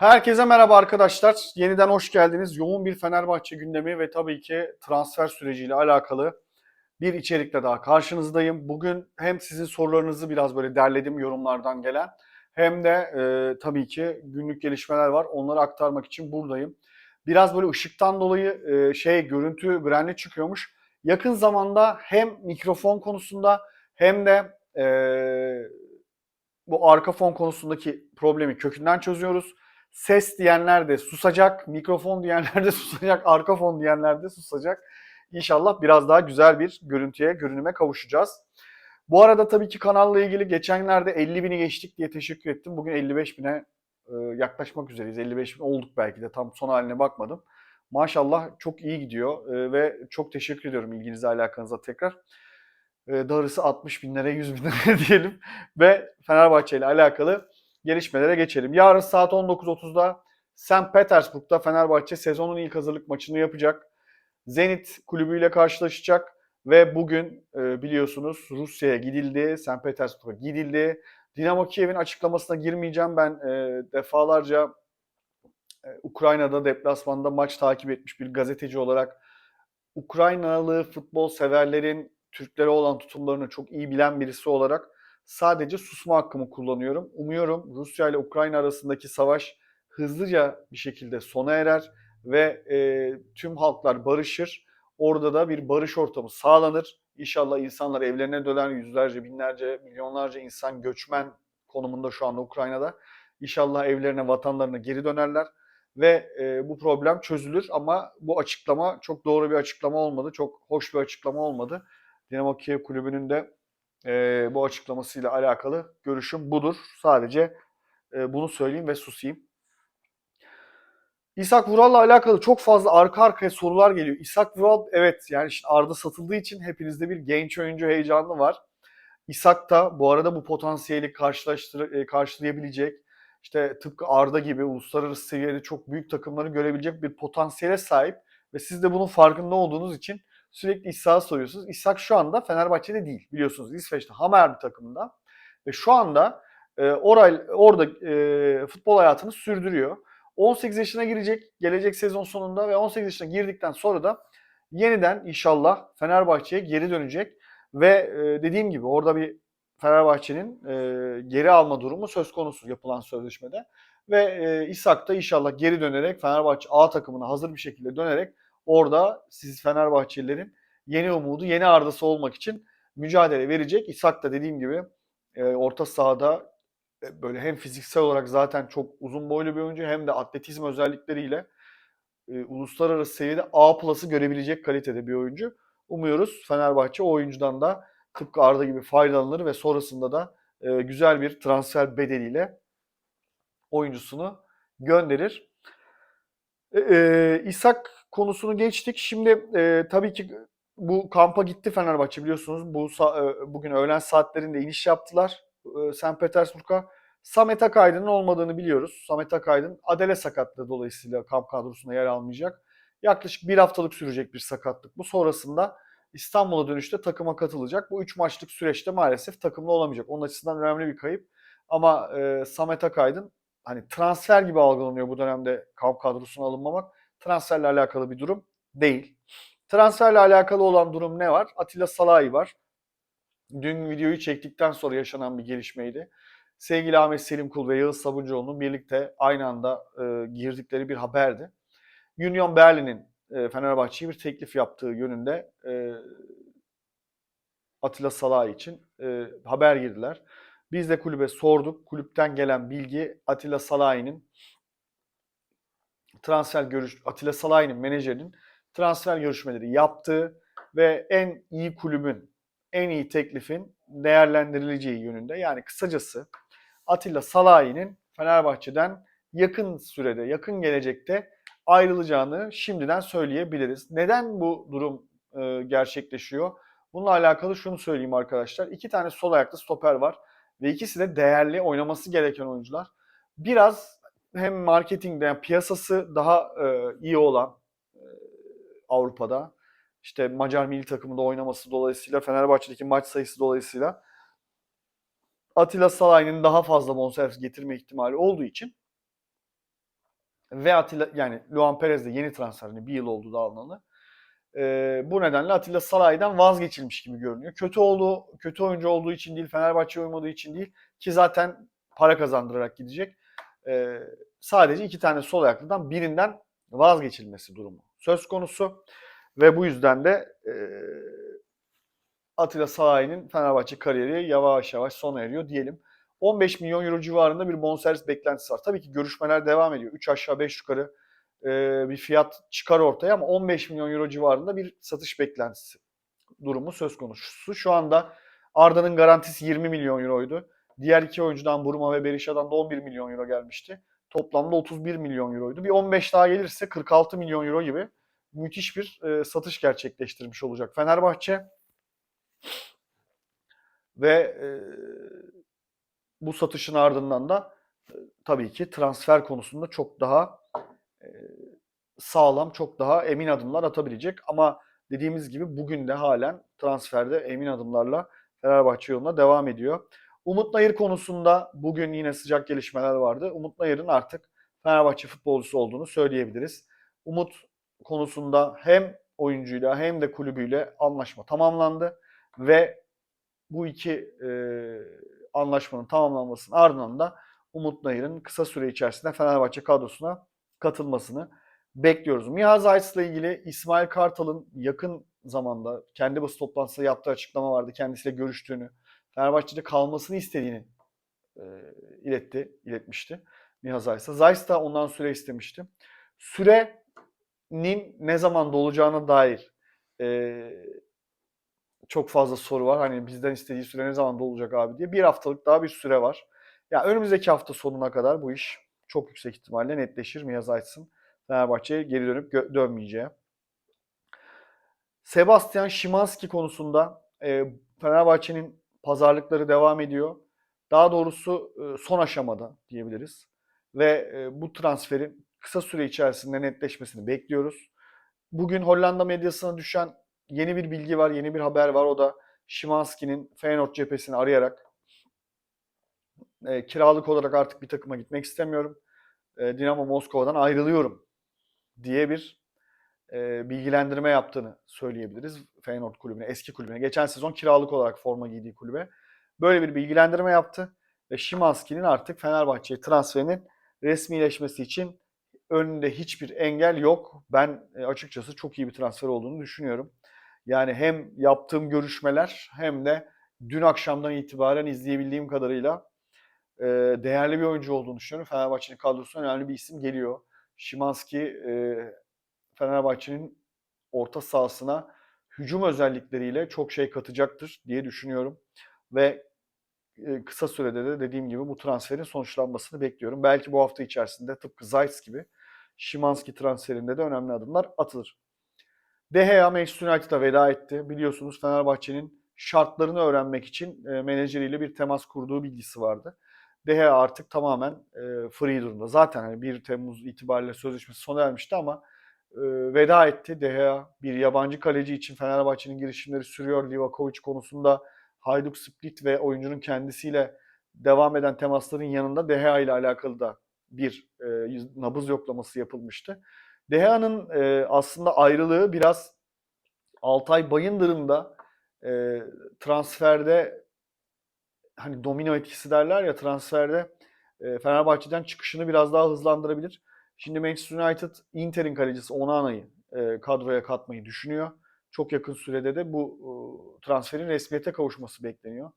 Herkese merhaba arkadaşlar. Yeniden hoş geldiniz. Yoğun bir Fenerbahçe gündemi ve tabii ki transfer süreciyle alakalı bir içerikle daha karşınızdayım. Bugün hem sizin sorularınızı biraz böyle derledim yorumlardan gelen hem de e, tabii ki günlük gelişmeler var. Onları aktarmak için buradayım. Biraz böyle ışıktan dolayı e, şey görüntü grenli çıkıyormuş. Yakın zamanda hem mikrofon konusunda hem de e, bu arka fon konusundaki problemi kökünden çözüyoruz. Ses diyenler de susacak, mikrofon diyenler de susacak, arka fon diyenler de susacak. İnşallah biraz daha güzel bir görüntüye, görünüme kavuşacağız. Bu arada tabii ki kanalla ilgili geçenlerde 50 bini geçtik diye teşekkür ettim. Bugün 55 bine e, yaklaşmak üzereyiz. 55 bin olduk belki de tam son haline bakmadım. Maşallah çok iyi gidiyor e, ve çok teşekkür ediyorum ilginize alakanıza tekrar. E, darısı 60 binlere 100 binlere diyelim ve Fenerbahçe ile alakalı gelişmelere geçelim. Yarın saat 19.30'da St. Petersburg'da Fenerbahçe sezonun ilk hazırlık maçını yapacak. Zenit kulübüyle karşılaşacak ve bugün e, biliyorsunuz Rusya'ya gidildi, St. Petersburg'a gidildi. Dinamo Kiev'in açıklamasına girmeyeceğim. Ben e, defalarca e, Ukrayna'da deplasmanda maç takip etmiş bir gazeteci olarak Ukraynalı futbol severlerin Türklere olan tutumlarını çok iyi bilen birisi olarak sadece susma hakkımı kullanıyorum. Umuyorum Rusya ile Ukrayna arasındaki savaş hızlıca bir şekilde sona erer ve e, tüm halklar barışır. Orada da bir barış ortamı sağlanır. İnşallah insanlar evlerine döner. Yüzlerce, binlerce, milyonlarca insan göçmen konumunda şu anda Ukrayna'da. İnşallah evlerine, vatanlarına geri dönerler ve e, bu problem çözülür. Ama bu açıklama çok doğru bir açıklama olmadı. Çok hoş bir açıklama olmadı. Dinamo Kiev kulübünün de e, bu açıklamasıyla alakalı görüşüm budur. Sadece e, bunu söyleyeyim ve susayım. İshak Vural'la alakalı çok fazla arka arkaya sorular geliyor. İshak Vural evet yani işte Arda satıldığı için hepinizde bir genç oyuncu heyecanı var. İshak da bu arada bu potansiyeli karşılaştır karşılayabilecek işte tıpkı Arda gibi uluslararası seviyede çok büyük takımları görebilecek bir potansiyele sahip ve siz de bunun farkında olduğunuz için sürekli İshak'ı soruyorsunuz. İshak şu anda Fenerbahçe'de değil biliyorsunuz İsveç'te Hammer bir takımında ve şu anda e, oray, orada e, futbol hayatını sürdürüyor. 18 yaşına girecek gelecek sezon sonunda ve 18 yaşına girdikten sonra da yeniden inşallah Fenerbahçe'ye geri dönecek ve e, dediğim gibi orada bir Fenerbahçe'nin e, geri alma durumu söz konusu yapılan sözleşmede ve e, İshak da inşallah geri dönerek Fenerbahçe A takımına hazır bir şekilde dönerek orada siz Fenerbahçelilerin yeni umudu, yeni ardası olmak için mücadele verecek. İshak da dediğim gibi e, orta sahada e, böyle hem fiziksel olarak zaten çok uzun boylu bir oyuncu hem de atletizm özellikleriyle e, uluslararası seviyede A plus'ı görebilecek kalitede bir oyuncu. Umuyoruz Fenerbahçe o oyuncudan da tıpkı Arda gibi faydalanır ve sonrasında da e, güzel bir transfer bedeliyle oyuncusunu gönderir. E, e, İshak konusunu geçtik. Şimdi e, tabii ki bu kampa gitti Fenerbahçe biliyorsunuz. Bu e, bugün öğlen saatlerinde iniş yaptılar e, St. Petersburg'a. Samet Akaydın'ın olmadığını biliyoruz. Samet Akaydın Adele sakatlığı dolayısıyla kamp kadrosunda yer almayacak. Yaklaşık bir haftalık sürecek bir sakatlık. Bu sonrasında İstanbul'a dönüşte takıma katılacak. Bu üç maçlık süreçte maalesef takımda olamayacak. Onun açısından önemli bir kayıp. Ama e, Samet Akaydın hani transfer gibi algılanıyor bu dönemde kamp kadrosuna alınmamak. Transferle alakalı bir durum değil. Transferle alakalı olan durum ne var? Atilla Salahi var. Dün videoyu çektikten sonra yaşanan bir gelişmeydi. Sevgili Ahmet Selim Kul ve Yağız Sabuncuoğlu'nun birlikte aynı anda e, girdikleri bir haberdi. Union Berlin'in e, Fenerbahçe'ye bir teklif yaptığı yönünde e, Atilla Salahi için e, haber girdiler. Biz de kulübe sorduk. Kulüpten gelen bilgi Atilla Salahi'nin transfer görüş Atilla Salahi'nin menajerinin transfer görüşmeleri yaptığı ve en iyi kulübün, en iyi teklifin değerlendirileceği yönünde. Yani kısacası Atilla Salahi'nin Fenerbahçe'den yakın sürede, yakın gelecekte ayrılacağını şimdiden söyleyebiliriz. Neden bu durum e, gerçekleşiyor? Bununla alakalı şunu söyleyeyim arkadaşlar. İki tane sol ayaklı stoper var ve ikisi de değerli oynaması gereken oyuncular. Biraz hem marketingde yani piyasası daha e, iyi olan e, Avrupa'da işte Macar milli takımında oynaması dolayısıyla Fenerbahçe'deki maç sayısı dolayısıyla Atilla Salahi'nin daha fazla bonservis getirme ihtimali olduğu için Ve Atilla yani Luan Perez de yeni transfer. hani bir yıl oldu da alınalı. Ee, bu nedenle Atilla Saray'dan vazgeçilmiş gibi görünüyor. Kötü olduğu, kötü oyuncu olduğu için değil, Fenerbahçe'ye uymadığı için değil ki zaten para kazandırarak gidecek. Ee, sadece iki tane sol ayaklıdan birinden vazgeçilmesi durumu söz konusu ve bu yüzden de e, Atilla Saray'ın Fenerbahçe kariyeri yavaş yavaş sona eriyor diyelim. 15 milyon euro civarında bir bonservis beklentisi var. Tabii ki görüşmeler devam ediyor. 3 aşağı 5 yukarı e, bir fiyat çıkar ortaya ama 15 milyon euro civarında bir satış beklentisi durumu söz konusu. Şu anda Arda'nın garantisi 20 milyon euroydu. Diğer iki oyuncudan Buruma ve Berisha'dan da 11 milyon euro gelmişti. Toplamda 31 milyon euroydu. Bir 15 daha gelirse 46 milyon euro gibi müthiş bir e, satış gerçekleştirmiş olacak Fenerbahçe. Ve e, bu satışın ardından da e, tabii ki transfer konusunda çok daha e, sağlam, çok daha emin adımlar atabilecek. Ama dediğimiz gibi bugün de halen transferde emin adımlarla Fenerbahçe yoluna devam ediyor. Umut Nayır konusunda bugün yine sıcak gelişmeler vardı. Umut Nayır'ın artık Fenerbahçe futbolcusu olduğunu söyleyebiliriz. Umut konusunda hem oyuncuyla hem de kulübüyle anlaşma tamamlandı ve bu iki e, anlaşmanın tamamlanmasının ardından da Umut Nayır'ın kısa süre içerisinde Fenerbahçe kadrosuna katılmasını bekliyoruz. Miha Zayt'la ilgili İsmail Kartal'ın yakın zamanda kendi basın toplantısında yaptığı açıklama vardı. Kendisiyle görüştüğünü, Fenerbahçe'de kalmasını istediğini e, iletti, iletmişti Miha Zayt'a. Zayt da ondan süre istemişti. Sürenin ne zaman dolacağına dair e, çok fazla soru var. Hani bizden istediği süre ne zaman dolacak abi diye. Bir haftalık daha bir süre var. Ya önümüzdeki hafta sonuna kadar bu iş çok yüksek ihtimalle netleşir Mia Zayt'sın Fenerbahçe'ye geri dönüp gö- dönmeyeceği. Sebastian Szymanski konusunda e, Fenerbahçe'nin pazarlıkları devam ediyor. Daha doğrusu e, son aşamada diyebiliriz. Ve e, bu transferin kısa süre içerisinde netleşmesini bekliyoruz. Bugün Hollanda medyasına düşen yeni bir bilgi var, yeni bir haber var. O da Szymanski'nin Feyenoord cephesini arayarak e, kiralık olarak artık bir takıma gitmek istemiyorum. Dinamo Moskova'dan ayrılıyorum diye bir e, bilgilendirme yaptığını söyleyebiliriz Feyenoord kulübüne, eski kulübüne. Geçen sezon kiralık olarak forma giydiği kulübe. Böyle bir bilgilendirme yaptı ve Szymanski'nin artık Fenerbahçe'ye transferinin resmileşmesi için önünde hiçbir engel yok. Ben açıkçası çok iyi bir transfer olduğunu düşünüyorum. Yani hem yaptığım görüşmeler hem de dün akşamdan itibaren izleyebildiğim kadarıyla e, değerli bir oyuncu olduğunu düşünüyorum. Fenerbahçe'nin kadrosuna önemli bir isim geliyor. Şimanski e, Fenerbahçe'nin orta sahasına hücum özellikleriyle çok şey katacaktır diye düşünüyorum. Ve kısa sürede de dediğim gibi bu transferin sonuçlanmasını bekliyorum. Belki bu hafta içerisinde tıpkı Zayt gibi Şimanski transferinde de önemli adımlar atılır. De Gea Manchester United'a veda etti. Biliyorsunuz Fenerbahçe'nin şartlarını öğrenmek için menajeriyle bir temas kurduğu bilgisi vardı. De Gea artık tamamen e, free durumda. Zaten hani 1 Temmuz itibariyle sözleşmesi sona ermişti ama veda etti. De Gea bir yabancı kaleci için Fenerbahçe'nin girişimleri sürüyor. Livakovic konusunda Hajduk Split ve oyuncunun kendisiyle devam eden temasların yanında De Gea ile alakalı da bir e, nabız yoklaması yapılmıştı. De Gea'nın e, aslında ayrılığı biraz Altay Bayındır'ın da e, transferde hani domino etkisi derler ya transferde e, Fenerbahçe'den çıkışını biraz daha hızlandırabilir. Şimdi Manchester United Inter'in kalecisi Onana'yı e, kadroya katmayı düşünüyor. Çok yakın sürede de bu e, transferin resmiyete kavuşması bekleniyor.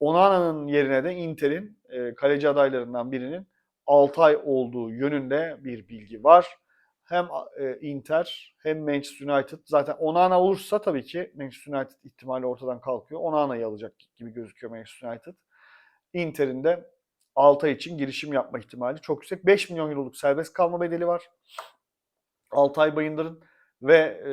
Onana'nın yerine de Inter'in e, kaleci adaylarından birinin Altay olduğu yönünde bir bilgi var. Hem e, Inter hem Manchester United zaten Onana olursa tabii ki Manchester United ihtimali ortadan kalkıyor. Onana'yı alacak gibi gözüküyor Manchester United. Inter'in de Altay için girişim yapma ihtimali çok yüksek. 5 milyon euroluk serbest kalma bedeli var. Altay Bayındır'ın ve e,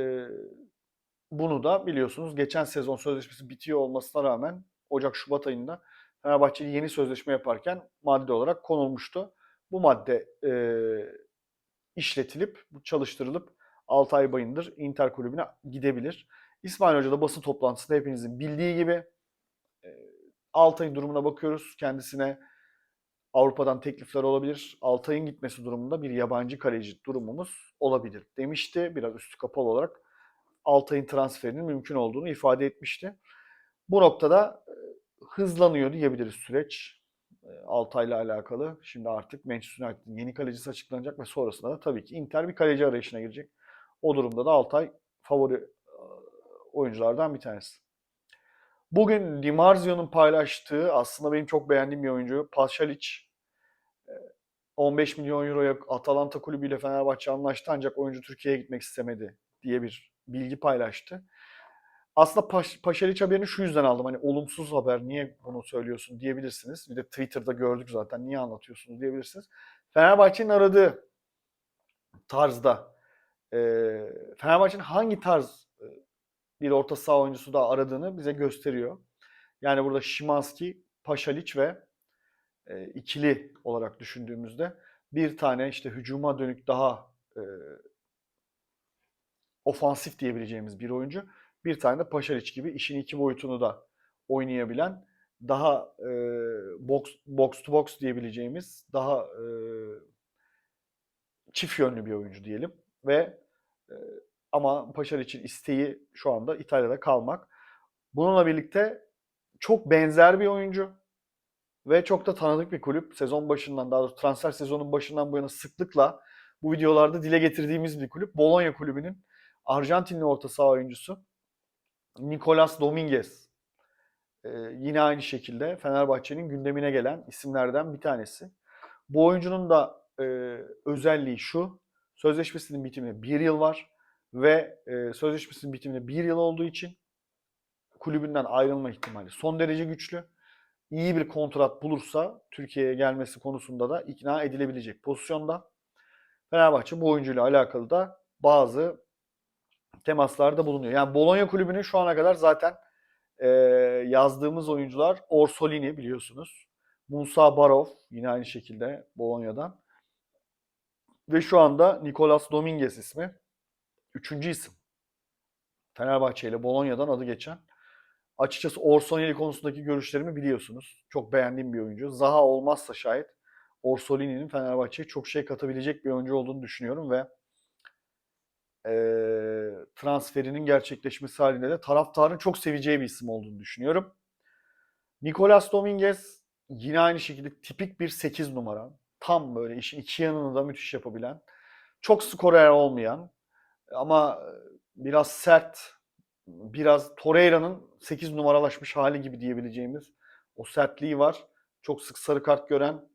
bunu da biliyorsunuz geçen sezon sözleşmesi bitiyor olmasına rağmen Ocak-Şubat ayında Fenerbahçe yeni sözleşme yaparken madde olarak konulmuştu. Bu madde e, işletilip, çalıştırılıp Altay Bayındır Inter kulübüne gidebilir. İsmail Hoca da basın toplantısında hepinizin bildiği gibi e, Altay'ın durumuna bakıyoruz. Kendisine Avrupa'dan teklifler olabilir. Altay'ın gitmesi durumunda bir yabancı kaleci durumumuz olabilir demişti. Biraz üstü kapalı olarak Altay'ın transferinin mümkün olduğunu ifade etmişti. Bu noktada e, hızlanıyor diyebiliriz süreç. E, Altay'la alakalı. Şimdi artık Manchester United'ın yeni kalecisi açıklanacak ve sonrasında da tabii ki Inter bir kaleci arayışına girecek. O durumda da Altay favori e, oyunculardan bir tanesi. Bugün Di Marzio'nun paylaştığı aslında benim çok beğendiğim bir oyuncu Paşalic. 15 milyon euroya Atalanta kulübüyle Fenerbahçe anlaştı ancak oyuncu Türkiye'ye gitmek istemedi diye bir bilgi paylaştı. Aslında Paş, Paşalic haberini şu yüzden aldım. Hani olumsuz haber niye bunu söylüyorsun diyebilirsiniz. Bir de Twitter'da gördük zaten niye anlatıyorsunuz diyebilirsiniz. Fenerbahçe'nin aradığı tarzda e, Fenerbahçe'nin hangi tarz e, bir orta saha oyuncusu da aradığını bize gösteriyor. Yani burada Şimanski, Paşalic ve e, ikili olarak düşündüğümüzde bir tane işte hücuma dönük daha e, ofansif diyebileceğimiz bir oyuncu. Bir tane de Paşalic gibi işin iki boyutunu da oynayabilen daha e, box, box to box diyebileceğimiz daha e, çift yönlü bir oyuncu diyelim. Ve e, ama Paşalic'in isteği şu anda İtalya'da kalmak. Bununla birlikte çok benzer bir oyuncu ve çok da tanıdık bir kulüp. Sezon başından daha doğrusu transfer sezonun başından bu yana sıklıkla bu videolarda dile getirdiğimiz bir kulüp. Bologna kulübünün Arjantinli orta saha oyuncusu Nicolas Dominguez. Ee, yine aynı şekilde Fenerbahçe'nin gündemine gelen isimlerden bir tanesi. Bu oyuncunun da e, özelliği şu. Sözleşmesinin bitimine bir yıl var ve e, sözleşmesinin bitimine bir yıl olduğu için kulübünden ayrılma ihtimali son derece güçlü. İyi bir kontrat bulursa Türkiye'ye gelmesi konusunda da ikna edilebilecek pozisyonda. Fenerbahçe bu oyuncuyla alakalı da bazı temaslarda bulunuyor. Yani Bologna kulübünün şu ana kadar zaten e, yazdığımız oyuncular Orsolini biliyorsunuz. Musa Barov yine aynı şekilde Bologna'dan. Ve şu anda Nicolas Dominguez ismi. Üçüncü isim. Fenerbahçe ile Bologna'dan adı geçen. Açıkçası Orsolini konusundaki görüşlerimi biliyorsunuz. Çok beğendiğim bir oyuncu. Zaha olmazsa şayet Orsolini'nin Fenerbahçe'ye çok şey katabilecek bir oyuncu olduğunu düşünüyorum ve e, transferinin gerçekleşmesi halinde de taraftarın çok seveceği bir isim olduğunu düşünüyorum. Nicolas Dominguez yine aynı şekilde tipik bir 8 numara. Tam böyle işin iki yanını da müthiş yapabilen. Çok skorer olmayan ama biraz sert, biraz Torreira'nın 8 numaralaşmış hali gibi diyebileceğimiz o sertliği var. Çok sık sarı kart gören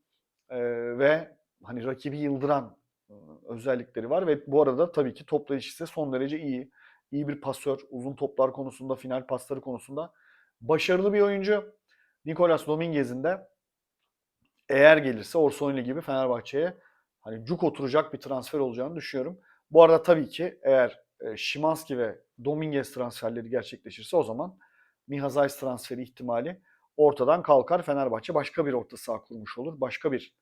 e, ve hani rakibi yıldıran özellikleri var ve bu arada tabii ki toplayıcısı son derece iyi. İyi bir pasör, uzun toplar konusunda, final pasları konusunda başarılı bir oyuncu. Nicolas Dominguez'in de eğer gelirse Orsolini gibi Fenerbahçe'ye hani cuk oturacak bir transfer olacağını düşünüyorum. Bu arada tabii ki eğer e, Şimanski ve Dominguez transferleri gerçekleşirse o zaman Miha Zayt transferi ihtimali ortadan kalkar. Fenerbahçe başka bir orta saha kurmuş olur. Başka bir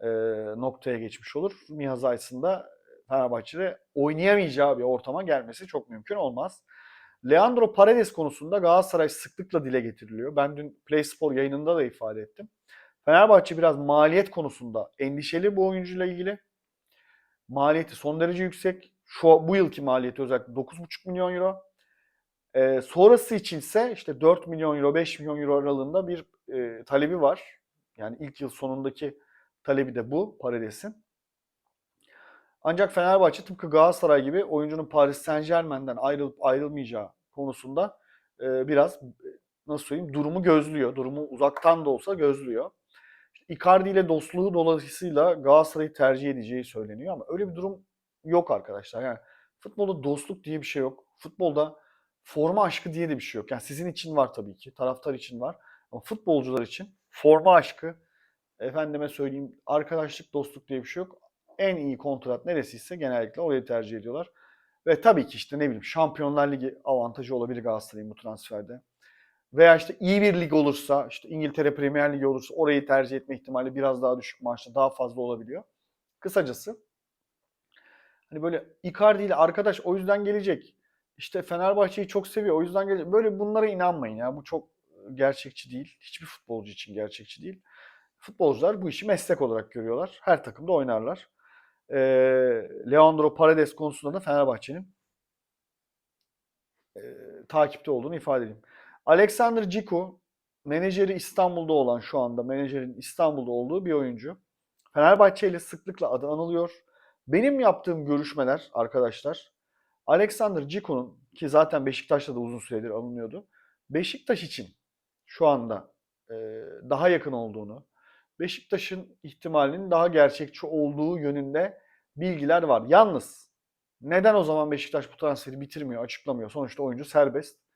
e, noktaya geçmiş olur. Miha Zayt'ın da Fenerbahçe'de oynayamayacağı bir ortama gelmesi çok mümkün olmaz. Leandro Paredes konusunda Galatasaray sıklıkla dile getiriliyor. Ben dün Play Spor yayınında da ifade ettim. Fenerbahçe biraz maliyet konusunda endişeli bu oyuncuyla ilgili. Maliyeti son derece yüksek. Şu bu yılki maliyeti özellikle 9,5 milyon euro. Ee, sonrası içinse işte 4 milyon euro, 5 milyon euro aralığında bir e, talebi var. Yani ilk yıl sonundaki talebi de bu Paredes'in. Ancak Fenerbahçe tıpkı Galatasaray gibi oyuncunun Paris Saint Germain'den ayrılıp ayrılmayacağı konusunda e, biraz nasıl söyleyeyim durumu gözlüyor. Durumu uzaktan da olsa gözlüyor. Icardi ile dostluğu dolayısıyla Galatasaray'ı tercih edeceği söyleniyor ama öyle bir durum yok arkadaşlar. Yani futbolda dostluk diye bir şey yok. Futbolda forma aşkı diye de bir şey yok. Yani sizin için var tabii ki, taraftar için var. Ama futbolcular için forma aşkı, efendime söyleyeyim arkadaşlık, dostluk diye bir şey yok. En iyi kontrat neresiyse genellikle orayı tercih ediyorlar. Ve tabii ki işte ne bileyim Şampiyonlar Ligi avantajı olabilir Galatasaray'ın bu transferde. Veya işte iyi bir lig olursa, işte İngiltere Premier Ligi olursa orayı tercih etme ihtimali biraz daha düşük maaşta daha fazla olabiliyor. Kısacası hani böyle Icardi ile arkadaş o yüzden gelecek. İşte Fenerbahçe'yi çok seviyor o yüzden gelecek. Böyle bunlara inanmayın ya. Bu çok gerçekçi değil. Hiçbir futbolcu için gerçekçi değil. futbolcular bu işi meslek olarak görüyorlar. Her takımda oynarlar. Ee, Leandro Paredes konusunda da Fenerbahçe'nin e, takipte olduğunu ifade edeyim. Alexander Ciku menajeri İstanbul'da olan şu anda menajerin İstanbul'da olduğu bir oyuncu. Fenerbahçe ile sıklıkla adı anılıyor. Benim yaptığım görüşmeler arkadaşlar Alexander Ciku'nun ki zaten Beşiktaş'ta da uzun süredir alınıyordu. Beşiktaş için şu anda e, daha yakın olduğunu, Beşiktaş'ın ihtimalinin daha gerçekçi olduğu yönünde bilgiler var. Yalnız neden o zaman Beşiktaş bu transferi bitirmiyor, açıklamıyor? Sonuçta oyuncu serbest.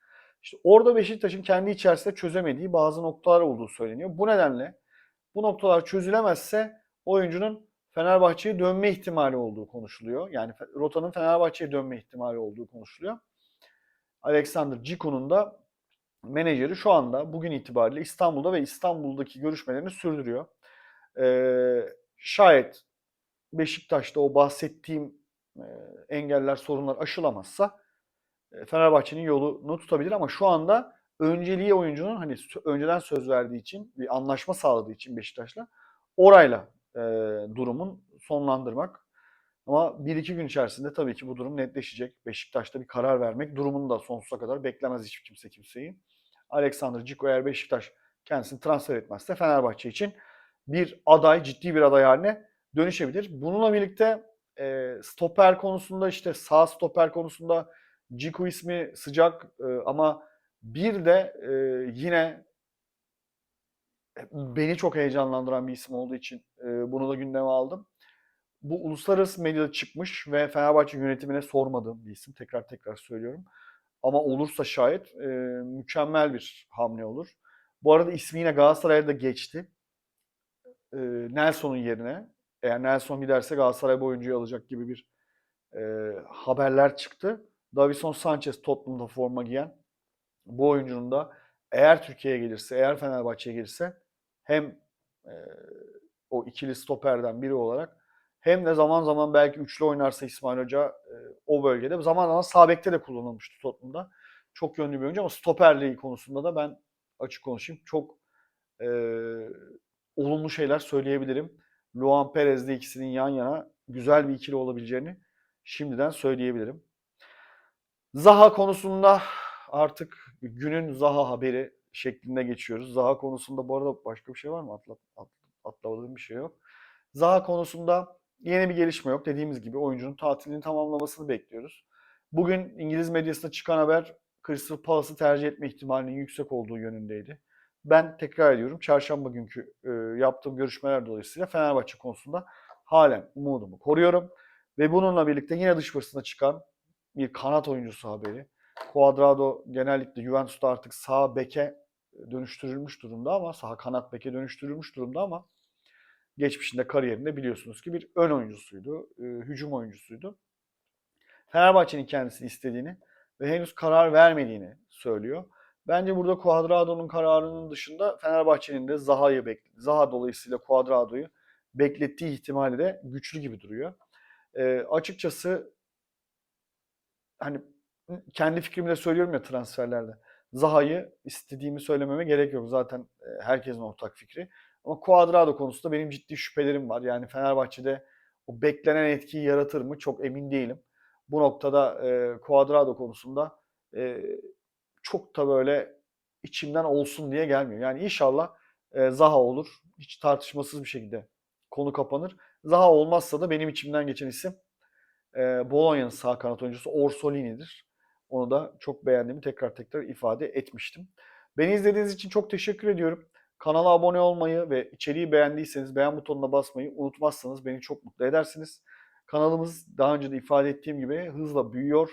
İşte orada Beşiktaş'ın kendi içerisinde çözemediği bazı noktalar olduğu söyleniyor. Bu nedenle bu noktalar çözülemezse oyuncunun Fenerbahçe'ye dönme ihtimali olduğu konuşuluyor. Yani rotanın Fenerbahçe'ye dönme ihtimali olduğu konuşuluyor. Alexander Ciku'nun da menajeri şu anda bugün itibariyle İstanbul'da ve İstanbul'daki görüşmelerini sürdürüyor. Ee, şayet Beşiktaş'ta o bahsettiğim e, engeller, sorunlar aşılamazsa Fenerbahçe'nin yolunu tutabilir ama şu anda önceliği oyuncunun hani önceden söz verdiği için bir anlaşma sağladığı için Beşiktaş'la orayla e, durumun sonlandırmak. Ama bir iki gün içerisinde tabii ki bu durum netleşecek. Beşiktaş'ta bir karar vermek durumunu da sonsuza kadar beklemez hiç kimse kimseyi. Alexander Ciko eğer Beşiktaş kendisini transfer etmezse Fenerbahçe için bir aday, ciddi bir aday haline dönüşebilir. Bununla birlikte e, stoper konusunda işte sağ stoper konusunda Ciku ismi sıcak e, ama bir de e, yine beni çok heyecanlandıran bir isim olduğu için e, bunu da gündeme aldım. Bu uluslararası medyada çıkmış ve Fenerbahçe yönetimine sormadığım bir isim. Tekrar tekrar söylüyorum. Ama olursa şayet e, mükemmel bir hamle olur. Bu arada ismi yine Galatasaray'da geçti. E, Nelson'un yerine. Eğer Nelson giderse Galatasaray bu oyuncuyu alacak gibi bir e, haberler çıktı. Davison Sanchez Tottenham'da forma giyen bu oyuncunun da eğer Türkiye'ye gelirse, eğer Fenerbahçe'ye gelirse hem e, o ikili stoperden biri olarak hem de zaman zaman belki üçlü oynarsa İsmail Hoca e, o bölgede zaman zaman sağ bekte de kullanılmıştı Tottenham'da. Çok yönlü bir oyuncu ama stoperliği konusunda da ben açık konuşayım çok e, olumlu şeyler söyleyebilirim. Luan Perez'le ikisinin yan yana güzel bir ikili olabileceğini şimdiden söyleyebilirim. Zaha konusunda artık günün Zaha haberi şeklinde geçiyoruz. Zaha konusunda bu arada başka bir şey var mı? Atla, at, atlamadığım bir şey yok. Zaha konusunda yeni bir gelişme yok. Dediğimiz gibi oyuncunun tatilini tamamlamasını bekliyoruz. Bugün İngiliz medyasında çıkan haber Crystal Palace'ı tercih etme ihtimalinin yüksek olduğu yönündeydi. Ben tekrar ediyorum çarşamba günkü e, yaptığım görüşmeler dolayısıyla Fenerbahçe konusunda halen umudumu koruyorum. Ve bununla birlikte yine dış fırsatına çıkan bir kanat oyuncusu haberi. Cuadrado genellikle Juventus'ta artık sağ beke dönüştürülmüş durumda ama sağ kanat beke dönüştürülmüş durumda ama geçmişinde kariyerinde biliyorsunuz ki bir ön oyuncusuydu, e, hücum oyuncusuydu. Fenerbahçe'nin kendisini istediğini ve henüz karar vermediğini söylüyor. Bence burada Cuadrado'nun kararının dışında Fenerbahçe'nin de Zaha'yı bekledi. Zaha dolayısıyla Cuadrado'yu beklettiği ihtimali de güçlü gibi duruyor. E, açıkçası hani kendi fikrimi de söylüyorum ya transferlerde. Zaha'yı istediğimi söylememe gerek yok. Zaten herkesin ortak fikri. Ama Cuadrado konusunda benim ciddi şüphelerim var. Yani Fenerbahçe'de o beklenen etkiyi yaratır mı çok emin değilim. Bu noktada e, Cuadrado konusunda e, çok da böyle içimden olsun diye gelmiyor. Yani inşallah e, Zaha olur. Hiç tartışmasız bir şekilde konu kapanır. Zaha olmazsa da benim içimden geçen isim e, Bologna'nın sağ kanat oyuncusu Orsolini'dir. Onu da çok beğendiğimi tekrar tekrar ifade etmiştim. Beni izlediğiniz için çok teşekkür ediyorum. Kanala abone olmayı ve içeriği beğendiyseniz beğen butonuna basmayı unutmazsanız beni çok mutlu edersiniz. Kanalımız daha önce de ifade ettiğim gibi hızla büyüyor.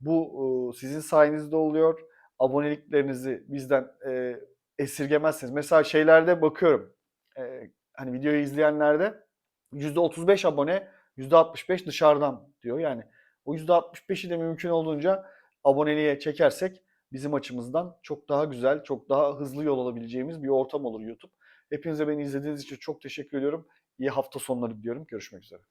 Bu sizin sayenizde oluyor. Aboneliklerinizi bizden e, esirgemezseniz. Mesela şeylerde bakıyorum. E, hani videoyu izleyenlerde %35 abone, %65 dışarıdan diyor. Yani o %65'i de mümkün olduğunca aboneliğe çekersek bizim açımızdan çok daha güzel, çok daha hızlı yol alabileceğimiz bir ortam olur YouTube. Hepinize beni izlediğiniz için çok teşekkür ediyorum. İyi hafta sonları diliyorum. Görüşmek üzere.